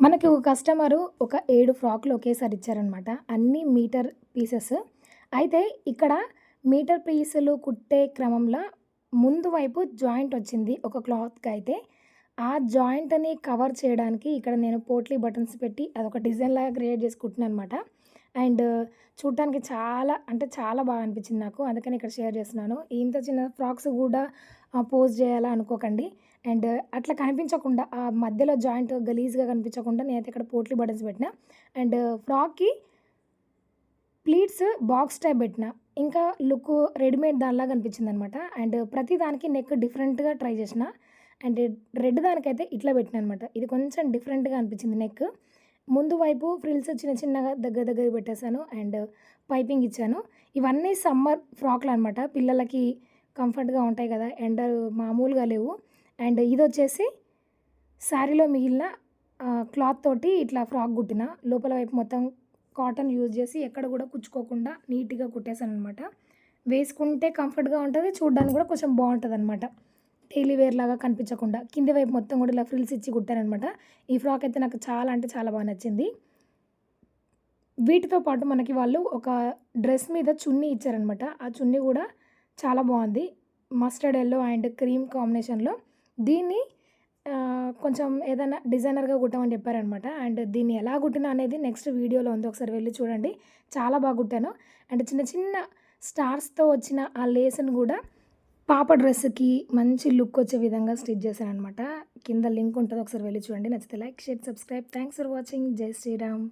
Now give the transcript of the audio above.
మనకి ఒక కస్టమరు ఒక ఏడు ఫ్రాక్లు ఒకేసారి ఇచ్చారనమాట అన్నీ మీటర్ పీసెస్ అయితే ఇక్కడ మీటర్ పీసులు కుట్టే క్రమంలో ముందు వైపు జాయింట్ వచ్చింది ఒక క్లాత్కి అయితే. ఆ జాయింట్ని కవర్ చేయడానికి ఇక్కడ నేను పోట్లీ బటన్స్ పెట్టి అదొక డిజైన్ లాగా క్రియేట్ చేసి అనమాట అండ్ చూడటానికి చాలా అంటే చాలా బాగా అనిపించింది నాకు. అందుకని ఇక్కడ షేర్ చేస్తున్నాను. ఇంత చిన్న ఫ్రాక్స్ కూడా పోజ్ చేయాలా అనుకోకండి. అండ్ అట్లా కనిపించకుండా ఆ మధ్యలో జాయింట్ గలీజ్గా కనిపించకుండా నేనైతే ఇక్కడ పోట్లీ బటన్స్ పెట్టిన. అండ్ ఫ్రాక్కి ప్లీట్స్ బాక్స్ టైప్ పెట్టిన. ఇంకా లుక్ రెడీమేడ్ దానిలాగా అనిపించింది అనమాట అండ్ ప్రతి దానికి నెక్ డిఫరెంట్గా ట్రై చేసిన. అండ్ రెడ్ దానికైతే ఇట్లా పెట్టిన అనమాట ఇది కొంచెం డిఫరెంట్గా అనిపించింది నెక్. ముందు వైపు ఫ్రిల్స్ చిన్న చిన్నగా దగ్గర దగ్గర పెట్టేశాను. అండ్ పైపింగ్ ఇచ్చాను. ఇవన్నీ సమ్మర్ ఫ్రాక్లు అనమాట పిల్లలకి కంఫర్ట్గా ఉంటాయి కదా ఎండ మామూలుగా లేవు. అండ్ ఇది వచ్చేసి శారీలో మిగిలిన క్లాత్ తోటి ఇట్లా ఫ్రాక్ కుట్టిన లోపల వైపు మొత్తం కాటన్ యూజ్ చేసి ఎక్కడ కూడా కుచ్చుకోకుండా నీట్గా కుట్టేశాను అనమాట వేసుకుంటే కంఫర్ట్గా ఉంటుంది చూడడానికి కూడా కొంచెం బాగుంటుంది అనమాట డైలీ వేర్ లాగా కనిపించకుండా కింది వైపు మొత్తం కూడా ఇలా ఫ్రిల్స్ ఇచ్చి కుట్టానమాట ఈ ఫ్రాక్ అయితే నాకు చాలా అంటే చాలా బాగా నచ్చింది. వీటితో పాటు మనకి వాళ్ళు ఒక డ్రెస్ మీద చున్నీ ఇచ్చారనమాట ఆ చున్నీ కూడా చాలా బాగుంది. మస్టర్డ్ ఎల్లో అండ్ క్రీమ్ కాంబినేషన్లో దీన్ని కొంచెం ఏదైనా డిజైనర్గా కుట్టమని చెప్పారనమాట అండ్ దీన్ని ఎలా కుట్టినా అనేది నెక్స్ట్ వీడియోలో ఉంది. ఒకసారి వెళ్ళి చూడండి. చాలా బాగా కుట్టాను. అండ్ చిన్న చిన్న స్టార్స్తో వచ్చిన ఆ లేస్ని కూడా పాప డ్రెస్కి మంచి లుక్ వచ్చే విధంగా స్టిచ్ చేశాను అనమాట కింద లింక్ ఉంటుంది. ఒకసారి వెళ్ళి చూడండి. నచ్చితే like share subscribe thanks for watching జై శ్రీరామ్.